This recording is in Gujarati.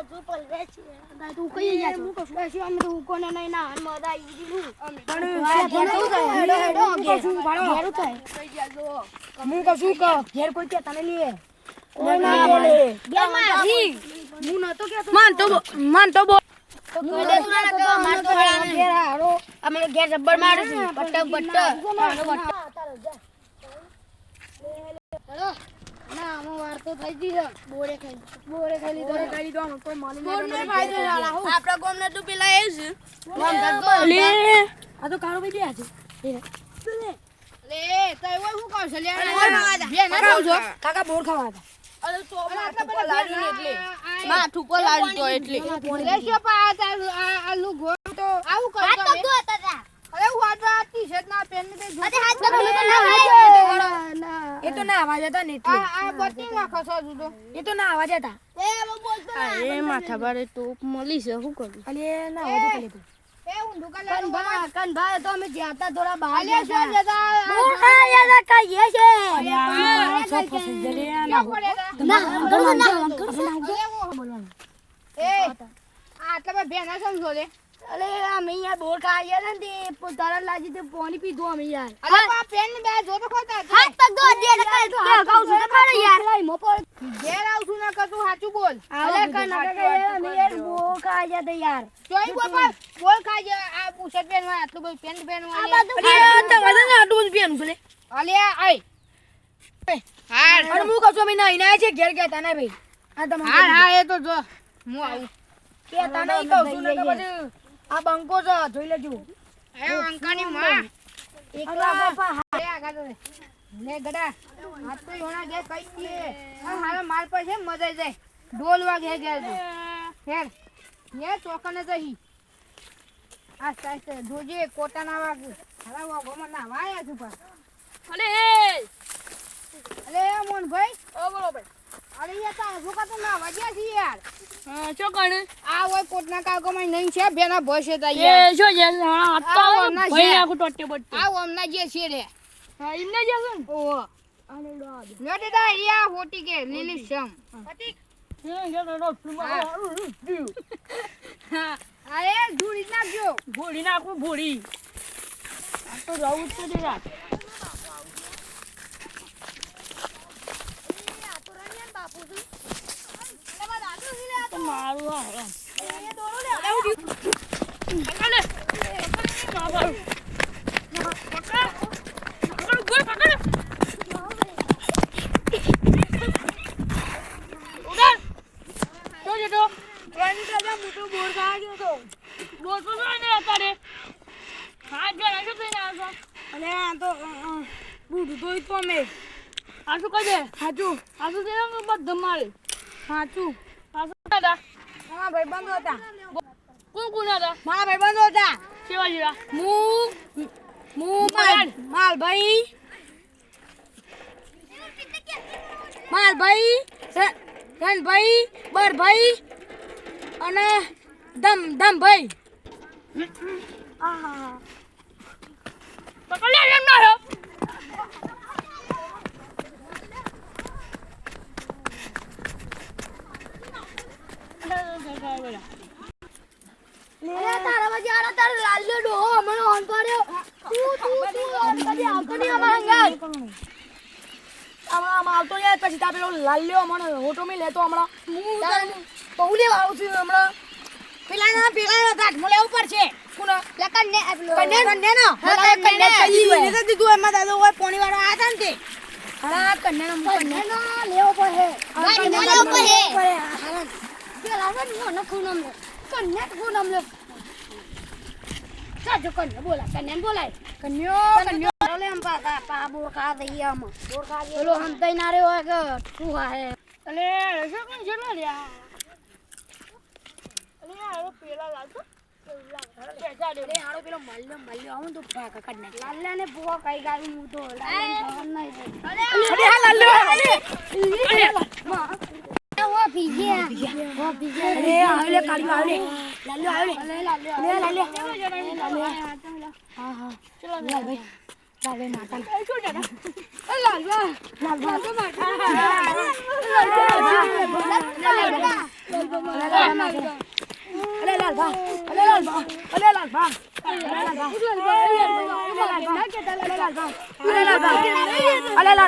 બધું પલવે છે ના તું કઈ જા હું કશું કશું અમે તો કોને નહીં ના હન મદા ઈ કશું કહો ઘેર કોઈ કે તને લે કોઈ ના બોલે. બે મારી હું નતો માન તો બો- માન તો બો હું એટલે તું ના કહો માર તો ઘેર હારો. અમે ઘેર જબ્બર મારે છે. પટ્ટ પટ્ટ ના આમાં વાર તો થઈ ગઈ છે. બોરે ખાઈ બોરે ખાઈ લીધો. કરી લીધો આમ કોઈ માની લે આપડા ગોમ ને તું પેલા એ છે. લે આ તો કારો ભાઈ ગયા છે. લે તો એવું હું કહું છું? લે બે ના કહું છો કાકા બોર ખાવા હતા. અરે તો ને એટલે માથું પર તો એટલે. લે પા આ તો આવું કરો હાથ તો અરે હું આ ટી-શર્ટ ના પેન ને અરે હાથ તો એ તો ના અવાજ હતા ને એટલે. આ આ બટી માં ખસો જુદો. એ તો ના અવાજ હતા એ માથા ભારે ટોપ મળી છે શું કરું? અલે ના અવાજ હતા લે એ હું દુકાન લે કન ભાઈ તો એ આટલા ભેના સમજો લે અલે અમે યાર બોર ખાયા ને તે તારા લાજી તે પાણી પીધું અમે યાર. અરે બા પેન બે જો તો ખોતા હાથ પગ દો દે કે ગાઉ છું તમારે યાર. ઘેર આવશું ના કતું સાચું બોલ. અલે કન અમે યાર બોર ખાયા હતા યાર. જોઈ બાપા બોલ ખાજે આ પુષટ પહેરવા આટલું બધું પેન્ટ પહેરવા અરે તમારે ને આટલું બધું પીવાનું છે અલે આય. હાર. અને હું કહું છું અમે નાઈ ના છે ઘેર ગયા તને ભાઈ. તમારે હા એ તો જો હું આવું. કે તને કહું છું ને તો પછી આ બંકો છે જોઈ લેજો. એ અંકાની માં. એકલા બાપા હારે આગળ તો લે. ગડા આ તો યોના જે કઈ છે આ હારા માર પર છે મજા જાય. ઢોલ વાગે ગયા તો. ઘેર ઘેર ચોકને જહી. આસ્તે સાઈસે જોજે કોટા ના વાગે હારા વાગોમાં ના વાયા છું પર અલે અલે મોન ભાઈ ઓ બોલો ભાઈ અરે યાર તા છોકરા તો ના વાગ્યા છે યાર. ચો કણે? આ હોય કોટના કાગોમાં નહીં છે બેના ભસે તા યાર એ જો જે આ તો છે. આખું ટોટે બટે આ ઓમના જે છે રે. હા એમને જે છે ઓહો. આને યા હોટી કે લીલી. અરે ધૂળી નાખજો. ભૂડી નાખું ભૂડી આ તો રહું છે તો મારું હરામ. હાચું. હાચું બધું મારે. હાચું હાચું કહી મારા ભાઈબંધો હતા. કોણ કોણ હતા? મારા ભાઈબંધો હતા. કેવા જેવા? હું હું માલ અને દમ દમભાઈ. પકડ લે એમ ના હે. અરે તારા બાજુ આરા પોણી વાળા આયા હતા ને તે. કન્યા લેવો પડે. લેવો પડે. પેલા ને મને ખૂનમ લે કન્ને ખૂનમ લે સાજો કન્ને બોલા કન્ને બોલાય કન્યો કન્યો લે એમ પા પા- બોર ખા દઈએ આમ બોર ખા દઈએ પેલો હંતાઈ ના રહ્યો હોય કે તું હાય અલે શું કોણ છે લે લ્યા અલે આ પેલા લાગતો ને લાલ્યા ને ભૂવા કઈ ગાયું હું તો લાલ્યા ને નહીં અરે હા લાલ્યો અલે ઓ પીજે ઓ પીજે અરે આવે લે કાળી આવે લે લાલ્યો આવે લે લાલ્યો. હા હા ચલો. લાલ ભાઈ. લાલ ભાઈ માતા શું દાદા? લાલ ભાઈ લાલ ભાઈ માતા અલે લાલ ભા અલે લાલ ભા અલે લાલ ભા અલે લાલ ભા અલે લાલ ભા અલે લાલ ભા અલે લાલ ભા અલે લાલ